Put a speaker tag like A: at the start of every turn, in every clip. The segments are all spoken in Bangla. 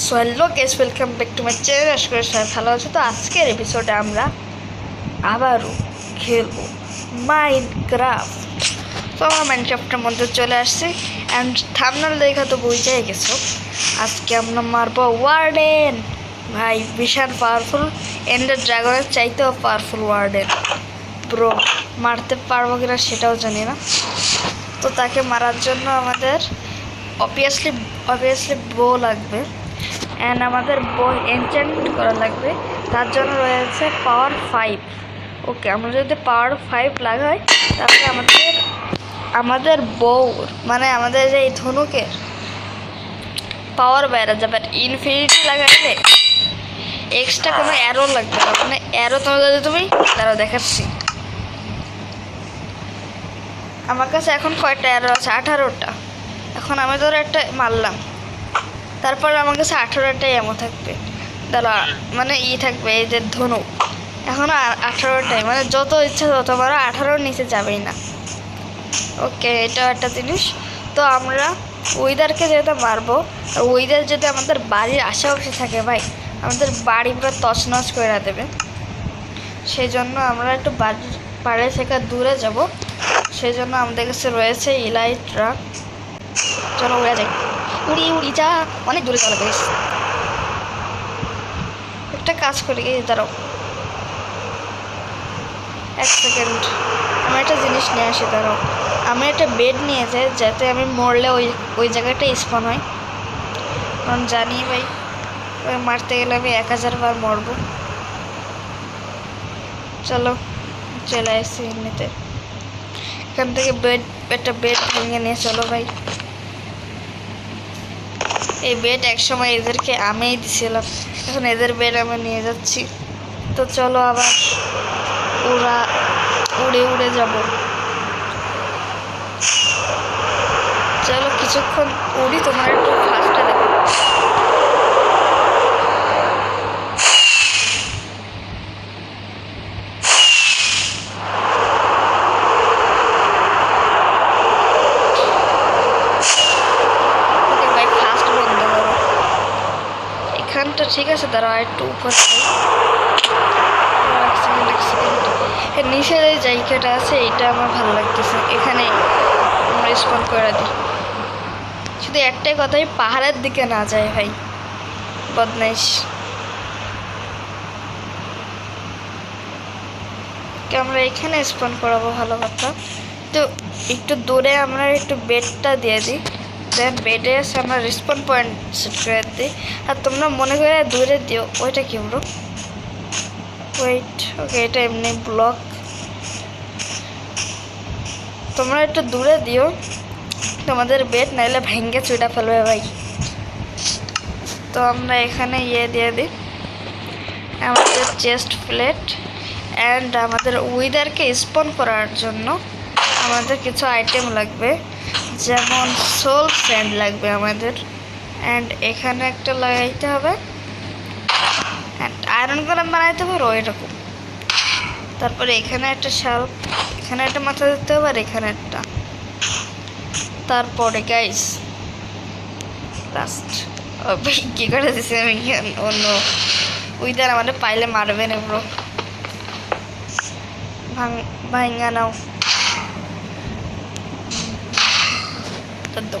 A: So hello guys welcome back to my channel আশা করি সবাই ভালো আছে। তো আজকের এপিসোডে আমরা আবারও খেলব মাইন্ড ক্রাফট তো আমরা মাইনক্রাফটের মধ্যে চলে আসছি। অ্যান্ড থামনাল দেখা তো বই বুঝেই গেছো। আজকে আমরা মারবো ওয়ার্ডেন ভাই, বিশাল পাওয়ারফুল এন্ডার ড্রাগনের চাইতেও পাওয়ারফুল ওয়ার্ডেন ব্রো মারতে পারব কিনা সেটাও জানি না। তো তাকে মারার জন্য আমাদের অবভিয়াসলি অবভিয়াসলি বো লাগবে। অ্যান্ড আমাদের বো এনচেন্ট করা লাগবে। তার জন্য রয়েছে পাওয়ার ফাইভ ওকে আমরা যদি পাওয়ার ফাইভ লাগাই, তাহলে আমাদের আমাদের বউ মানে আমাদের যে এই ধনুকের পাওয়ার বেড়ে যাবে আর ইনফিনিটি লাগাইলে এক্সট্রা কোনো অ্যারো লাগবে না। মানে অ্যারো তোমার যদি তুমি তারা দেখাচ্ছি। আমার কাছে এখন কয়টা অ্যারো আছে? আঠারোটা। এখন আমি ধরো একটা মারলাম। তারপর আমার কাছে আঠারোটাই এমন থাকবে। দাঁড়া মানে ই থাকবে, এই যে ধনু। এখন আঠারোটাই মানে যত ইচ্ছা তত মারো আঠারোর নিচে যাবেই না। ওকে, এটাও একটা জিনিস। তো আমরা উইদারকে যেহেতু মারবো আর উইদার যদি আমাদের বাড়ির আশেপাশে থাকে ভাই, আমাদের বাড়ি পুরো তছনছ করে দেবে। সেই জন্য আমরা একটু বাড়ির বাড়ি থেকে দূরে যাব। সেই জন্য আমাদের কাছে রয়েছে ইলাই ট্রাক চলো উড়ে যাই উড়ি উড়ি, যা, অনেক দূরে চলে গেছে একটা কাজ করি দাঁড়াও। এক সেকেন্ড আমি একটা জিনিস নিয়ে আসি, দাঁড়াও। আমি একটা বেড নিয়ে যাই, যাতে আমি মরলে ওই ওই জায়গাটা স্পন হয়। কারণ জানি ভাই মারতে গেলে আমি এক হাজার বার মরবো। চলো, চলে আসছি এমনিতে। এখান থেকে বেড একটা বেড ভেঙে নিয়ে চলো ভাই। এই বেড একসময় এদেরকে আমিই দিছিলাম। এখন এদের বেড আমি নিয়ে যাচ্ছি। তো চলো আবার ওরা উড়ে উড়ে যাব। চলো কিছুক্ষণ উড়ি, তোমার একটু ফার্স্টে দেখো ওকে ভাই ফাস্ট বন্ধ করো এখানটা ঠিক আছে দাঁড়া একটু উপর নিচে জায়গাটা আছে, এটা আমার ভালো লাগতেছে। এখানে আমরা স্পন করে দিই। শুধু একটাই কথাই পাহাড়ের দিকে না যায় ভাই। বদমাইশ। আমরা এখানে স্পন করাবো ভালো কথা। তো একটু দূরে আমরা একটু বেডটা দিয়ে দিই। দেন বেডে এসে আমরা রেসপন পয়েন্ট সেট দিই। আর তোমরা মনে করে দূরে দিও, ওইটা কি ব্রো? ওয়েট ওকে এটা এমনি ব্লক তোমরা একটু দূরে দিও, তোমাদের বেড নাইলে ভেঙে চুটা ফেলবে ভাই। তো আমরা এখানে ইয়ে দিয়ে দিই, আমাদের চেস্ট প্লেট অ্যান্ড আমাদের উইদারকে স্পন করার জন্য আমাদের কিছু আইটেম লাগবে। যেমন সোল স্যান্ড লাগবে আমাদের। অ্যান্ড এখানে একটা লাগাইতে হবে। অ্যান্ড আয়রন কলম বানাইতে পারো, এরকম। তারপরে এখানে একটা শাল, এখানে একটা মাথা দিতে হবে আর এখানে একটা। তারপরে গাইস লাস্ট কী করে দিছি আমি অন্য উইদার আমাদের পাইলে মারবে না ব্রো ভাঙ, ভাঙা নাও তো দাও।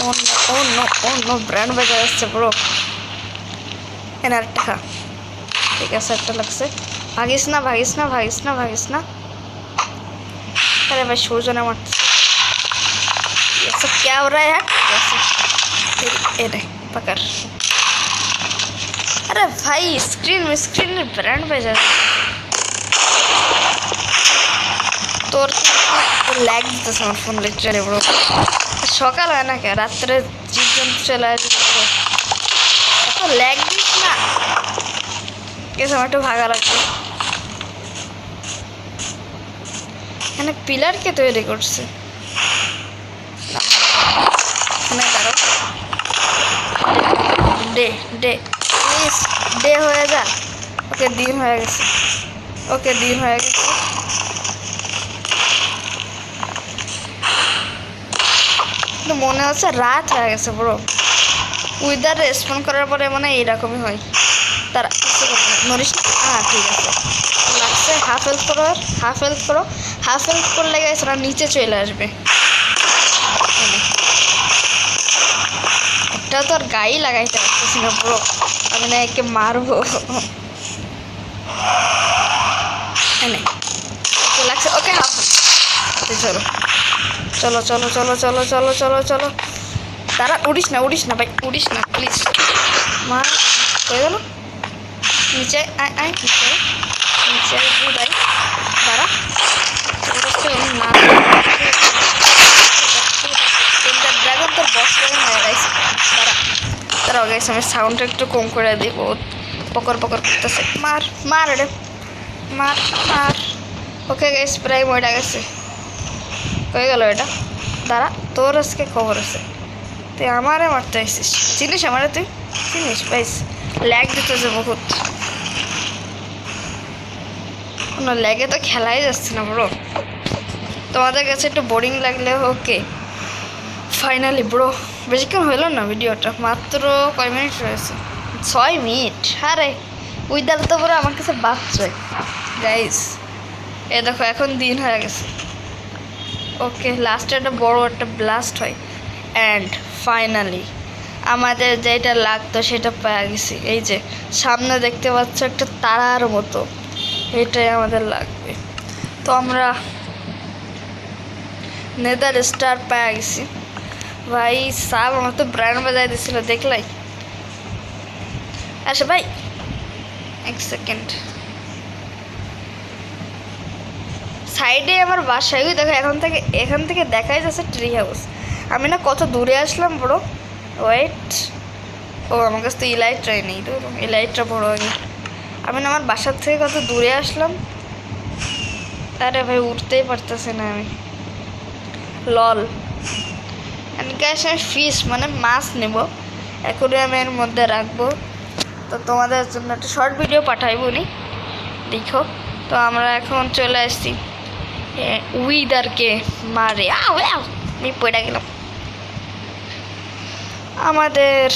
A: রুক তো এলে অন্য অন্য অন্য ব্র্যান্ড বেজে যাচ্ছে ব্রো এনার টাকা ঠিক আছে একটা লাগছে ভাগিস না ভাগিস না ভাগিস না ভাগিস না अरे भाई सूर्य मत ये सब क्या हो रहा है यार कैसे ये नहीं पकड़ अरे भाई स्क्रीन में स्क्रीन में ब्रांड पे जा তোর ল্যাগ দিতেছে আমার ফোন লিটারে ব্রো সকাল হয় না কে রাত্রে জীবজন্তু চলে আসবে। এত ল্যাগ দিস না। গেছে আমার একটু ভাগা লাগবে এখানে পিলার কে তৈরি করছে? এখানে ডে ডে ডে হয়ে যা। ওকে দিন হয়ে গেছে। ওকে দিন হয়ে গেছে। কিন্তু মনে হচ্ছে রাত হয়ে গেছে ব্রো উইদার রেসপন্ড করার পরে মানে এইরকমই হয়। তার নরিস হ্যাঁ ঠিক আছে। লাগছে হাফ হেল্প করো হাফ হেল্প করো। হাফ হেল্প করলে গেছে ওরা নিচে চলে আসবে। একটা তো আর গায়ে লাগাইতে পারতেছি না ব্রো আমি না একে মারবো। এনে লাগছে ওকে হাফ চলো। চলো চলো চলো চলো চলো চলো চলো। তারা উড়িস না উড়িস না, ভাই, উড়িস না প্লিজ মা, হয়ে গেল? নিচে আয় আয়, নিচে। নিচে দুধ আয়। দাঁড়া। না ড্রাগন তোর বস হয়ে গেছে। দাঁড়া, দাঁড়াও গেছে আমি সাউন্ডটা একটু কম করে দিব। পকর পকর করতেছে। মার মার রে। মার মার। ওকে গেছে প্রায় মরে গেছে। হয়ে গেল এটা। দাঁড়া, তোর আজকে খবর আছে। তুই আমারে মারতে আসছিস। চিনিস আমারে তুই? চিনিস পাইস ল্যাগ দিতে যে বহুত কোনো ল্যাগে তো খেলাই যাচ্ছে না ব্রো তোমাদের কাছে একটু বোরিং লাগলে ওকে ফাইনালি ব্রো বেশিক্ষণ হইল না ভিডিওটা, মাত্র কয় মিনিট রয়েছে? ছয় মিনিট আরে উইদার তো পুরো আমার কাছে বাচ্চা গাইস এ দেখো, এখন দিন হয়ে গেছে। ওকে লাস্টে একটা বড় একটা ব্লাস্ট হয়। অ্যান্ড ফাইনালি আমাদের যেটা লাগতো সেটা পেয়ে গেছি। এই যে, সামনে দেখতে পাচ্ছ একটা তারার মতো। এটাই আমাদের লাগবে। তো আমরা নেদার স্টার পেয়ে গেছি। ভাই, সাব আমার তো ব্র্যান্ড বাজাই দিছিল, দেখলাই? আচ্ছা ভাই এক সেকেন্ড সাইডে আমার বাসায় দেখো, এখন থেকে, এখান থেকে দেখাই যাচ্ছে ট্রি হাউস আমি না কত দূরে আসলাম বড় ওয়েট ও, আমার কাছে তো ইলাইটটাই নেই, তো ইলাইটটা বড় আগে আমি না আমার বাসার থেকে কত দূরে আসলাম। আরে ভাই, উঠতেই পারতেছি না আমি। লল গ্যাস আমি ফিশ মানে মাছ নেব। অ্যাকোরিয়ামের মধ্যে রাখব। তো তোমাদের জন্য একটা শর্ট ভিডিও পাঠাইবো নি। দেখো। তো আমরা এখন চলে আসছি। উইদারকে মারে আমি পড়ে গেলাম আমাদের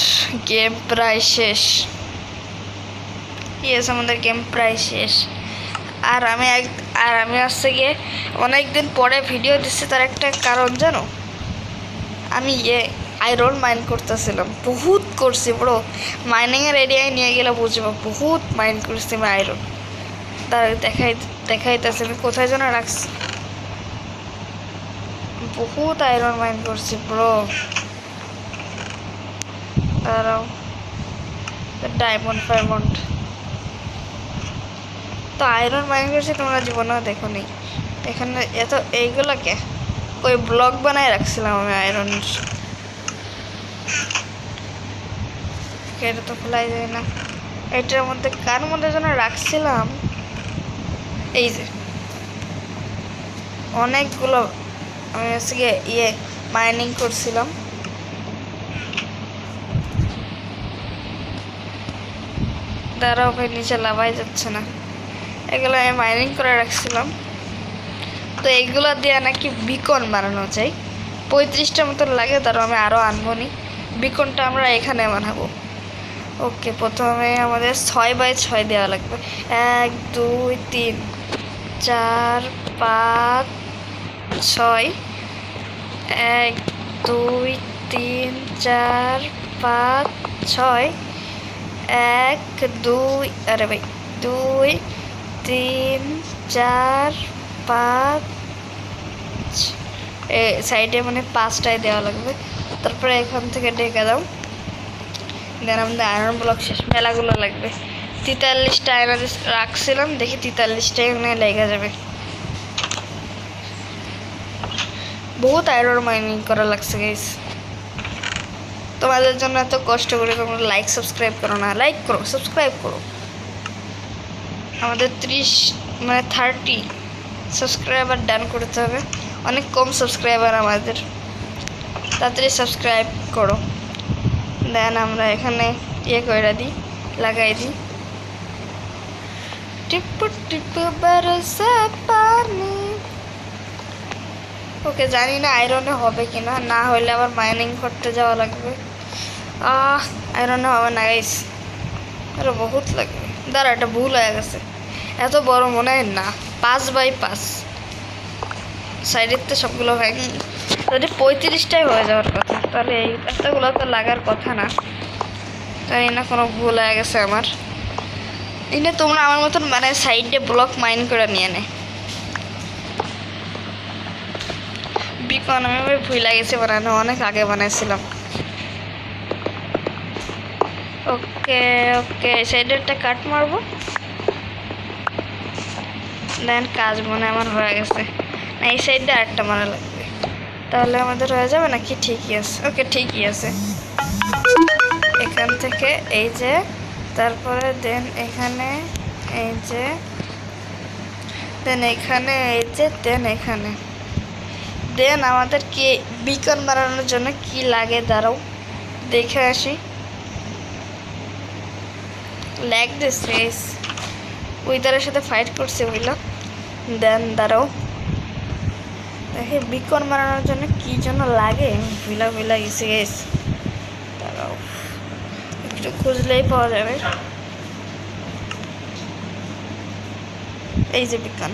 A: গেম প্রায় শেষ ইয়েস আমাদের গেম প্রায় শেষ আর আমি এক আর আমি আসছে গিয়ে অনেক দিন পরে ভিডিও দিচ্ছি তার একটা কারণ জানো আমি ইয়ে আয়রন মাইন করতেছিলাম বহুত করছি বড় মাইনিংয়ের এরিয়ায় নিয়ে গেলে বুঝব বহুত মাইন করছি আমি আয়রন তার দেখাই দেখাইতেছে আমি কোথায় যেন রাখছি বহুত আয়রন মাইন করছি ব্রো দাঁড়াও। ডায়মন্ড ফাইমন্ড তো আয়রন মাইন করছি তোমরা জীবনেও দেখো নি এখানে এত এইগুলোকে ওই ব্লগ বানায় রাখছিলাম আমি আয়রনের এটা তো খোলাই যায় না। এটার মধ্যে কার মধ্যে যেন রাখছিলাম? এই যে। অনেকগুলো আমি হচ্ছে গিয়ে ইয়ে মাইনিং করছিলাম। দাঁড়াও ভাই, নিচে লাভাই যাচ্ছে না। এগুলো আমি মাইনিং করে রাখছিলাম। তো এইগুলো দিয়ে নাকি বিকন বানানো যায়। পঁয়ত্রিশটা মতো লাগে, তারও আমি আরও আনব নি। বিকনটা আমরা এখানে বানাবো। ওকে, প্রথমে আমাদের ছয় বাই ছয় দেওয়া লাগবে। এক, দুই, তিন, চার, পাঁচ ছয়, এক, দুই, তিন, চার, পাঁচ, ছয়, এক, দুই, আরে ভাই, দুই, তিন, চার, পাঁচ, এ, সাইডে মানে পাঁচটায় দেওয়া লাগবে। তারপরে এখান থেকে ডেকে দাও। দেন আমাদের আয়রন ব্লক শেষ, মেলাগুলো লাগবে। তেতাল্লিশটা আয়রন রাখছিলাম, দেখি তেতাল্লিশটা এখানে লেগে যাবে। বহুত আয়রন মাইনিং করা লাগছে গাইস তোমাদের জন্য এত কষ্ট করে তোমরা লাইক সাবস্ক্রাইব করো না। লাইক করো সাবস্ক্রাইব করো। আমাদের ত্রিশ মানে থার্টি সাবস্ক্রাইবার ডান করতে হবে। অনেক কম সাবস্ক্রাইবার আমাদের। তাড়াতাড়ি সাবস্ক্রাইব করো। দেন আমরা এখানে ইয়ে করে দিই, লাগাই দিই। টিপ টিপ, বরসা, পানি। ওকে জানি না আয়রনে হবে কিনা, না হলে আবার মাইনিং করতে যাওয়া লাগবে। আহ, আয়রনে হবে না গাইস আরও, বহুত লাগবে দাঁড়া, এটা ভুল হয়ে গেছে। এত বড় মনে হয় না। পাঁচ বাই পাঁচ। সাইডের তো সবগুলো ভেঙে যদি পঁয়ত্রিশটাই হয়ে যাওয়ার কথা, তাহলে এই এতগুলো তো লাগার কথা না। জানি না, কোনো ভুল হয়ে গেছে আমার। এনে তোমরা আমার মতন মানে সাইডে ব্লক মাইন করে নিয়ে নে বিকন, আমি ভাই ভুলে বানানো, অনেক আগে বানাইছিলাম। ওকে ওকে সাইডেরটা কাট মারবো। দেন কাজ মনে আমার হয়ে গেছে। না, এই সাইডটা আরেকটা মারা লাগবে। তাহলে আমাদের হয়ে যাবে নাকি? ঠিকই আছে। ওকে, ঠিকই আছে। এখান থেকে এই যে, তারপরে দেন এখানে এই যে, দেন এখানে এই যে, দেন এখানে। দেন আমাদের কি বিকন বানানোর জন্য কি লাগে, দাঁড়াও, দেখে আসি। ল্যাগ দিস রেস উইদারের সাথে ফাইট করছে বুঝলো? দেন দাঁড়াও। দেখে বিকন বানানোর জন্য কি জন্য লাগে? ভিলা ভিলা গেছে গেস দাঁড়াও। একটু খুঁজলেই পাওয়া যাবে। এই যে বিজ্ঞান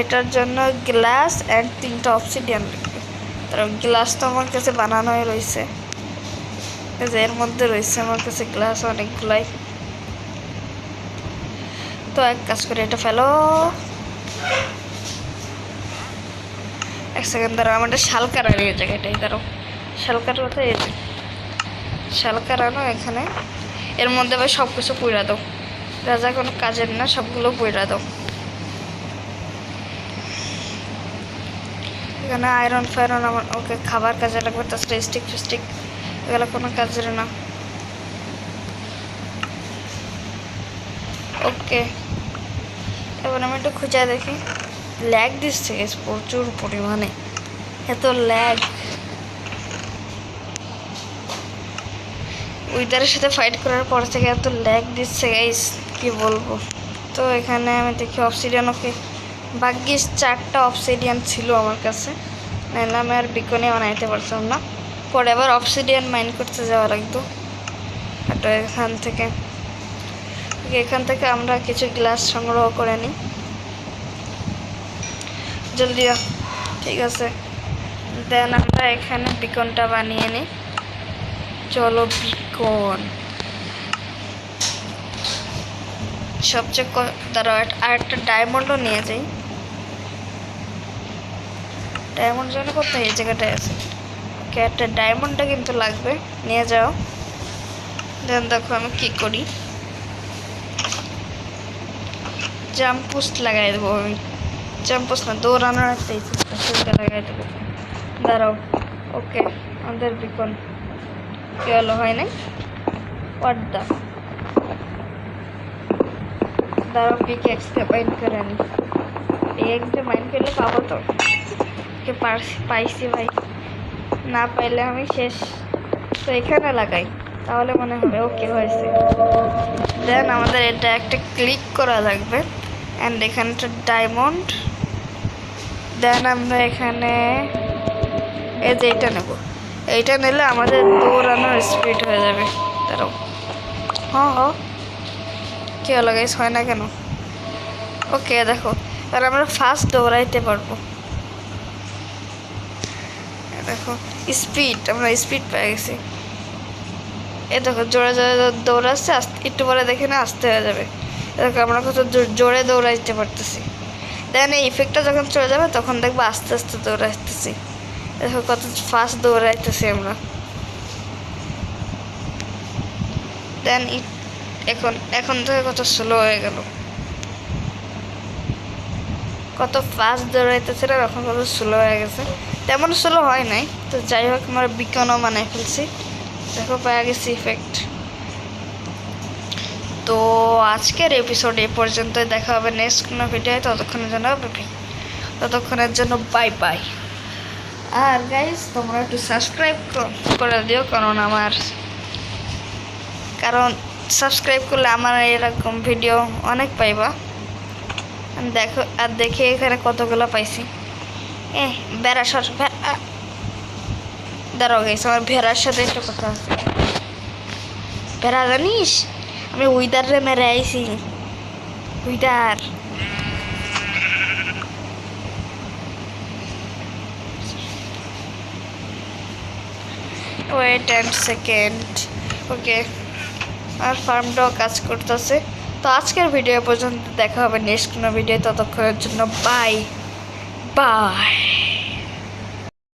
A: এটার জন্য গ্লাস অ্যান্ড তিনটা অপসিডিয়ান তার গ্লাস তো আমার কাছে বানানোই রয়েছে। যে এর মধ্যে রয়েছে আমার কাছে গ্লাস অনেকগুলাই। তো এক কাজ করে এটা ফেলো। এক সেকেন্ড দাঁড়াও, আমাদের শালকার আর এই জায়গাটাই দাঁড়াও। শালকার কথা এই শালকার আনো এখানে। এর মধ্যে আবার সব কিছু পুইরা দাও রাজা কোনো কাজের না, সবগুলো পুইরা দাও। এখানে আয়রন ফায়রন আমার ওকে খাবার কাজে লাগবে তাছাড়া স্টিক ফিস্টিক এগুলো কোনো কাজের না। ওকে, এবার আমি একটু খুঁজে দেখি। ল্যাগ দিচ্ছে প্রচুর পরিমাণে। এত ল্যাগ উইদারের সাথে ফাইট করার পর থেকে এত ল্যাগ দিচ্ছে গাইস কি বলব? তো এখানে আমি দেখি অপসিডিয়ান ওকে ভাগ্যিস চারটা অপসিডিয়ান ছিল আমার কাছে। নাহলে আমি আর বিকনে বানাইতে পারতাম না। পরে আবার অপসিডিয়ান মাইন করতে যাওয়া লাগতো। একটা এখান থেকে এখান থেকে আমরা কিছু গ্লাস সংগ্রহ করে নিই। জলদি। ঠিক আছে। দেন আমরা এখানে বিকনটা বানিয়ে নিই। চলো বিকন সবচেয়ে দাঁড়াও, আর একটা ডায়মন্ডও নিয়ে যাই। ডায়মন্ড যেন কোথায় এই জায়গাটায় আছে? ওকে, একটা ডায়মন্ডটা কিন্তু লাগবে। নিয়ে যাও। দেন দেখো আমি কি করি। জাম্প পোস্ট লাগাই দেবো আমি। জাম্প পোস্ট না, দৌড়ানোর একটা সেটা লাগাই দেবো। দাঁড়াও, ওকে, আমাদের বিকন কি হলো, হয় নাই? হোয়াট দা দাঁড়াও পিক এক্সকে মাইন্ড করে আনি। পিক এক্সকে মাইন্ড করলে পাবো তো? কে পারছি, পাইছি ভাই। না পাইলে আমি শেষ। তো এখানে লাগাই, তাহলে মনে হবে ওকে হয়েছে। দেন আমাদের এটা একটা ক্লিক করা লাগবে। অ্যান্ড এখানে একটা ডায়মন্ড দেন আমরা এখানে এই যে এইটা নেব। এইটা নিলে আমাদের দৌড়ানোর স্পিড হয়ে যাবে। দাঁড়াও। হ্যাঁ হ্যাঁ। কী হলো গাইস হয় না কেন? ওকে দেখো। আর আমরা ফার্স্ট দৌড়াইতে পারব। দেখো স্পিড আমরা স্পিড পেয়ে গেছি। এ দেখো, জোরে জোরে দৌড়াচ্ছে, আস্তে, একটু পরে দেখে না আসতে হয়ে যাবে। দেখো, আমরা কত জোরে দৌড়াইতে পারতেছি। দেন এই ইফেক্টটা যখন চলে যাবে, তখন দেখব আস্তে আস্তে দৌড়াইতেছি। দেখো, কত ফাস্ট দৌড়াইতেছি আমরা। দেন এখন এখন থেকে কত স্লো হয়ে গেল। কত ফাস্ট দৌড়াইতেছে না এখন কত স্লো হয়ে গেছে। তেমন স্লো হয় নাই। তো যাই হোক, আমরা বিকনও বানাই ফেলছি। দেখো, পাওয়া গেছে ইফেক্ট তো আজকের এপিসোড এই পর্যন্তই দেখা হবে নেক্সট কোনো ভিডিও ততক্ষণের জন্য ততক্ষণের জন্য বাই বাই আর গাইজ তোমরা একটু সাবস্ক্রাইব করে দিও, কারণ আমার কারণ সাবস্ক্রাইব করলে আমার এরকম ভিডিও অনেক পাইবা। আর দেখো, আর দেখে এখানে কতগুলো পাইছি। এ, বেড়া সর দাঁড়াও গেছে আমার ভেড়ার সাথে একটা কথা আছে। ভেড়া জানিস? আমি উইদার মেরে আইছি। Wither. Wait and second okay আর ফার্মটাও কাজ করতেছে। তো আজকের ভিডিও পর্যন্ত দেখা হবে নেক্সট কোনো ভিডিও ততক্ষণের জন্য বাই বাই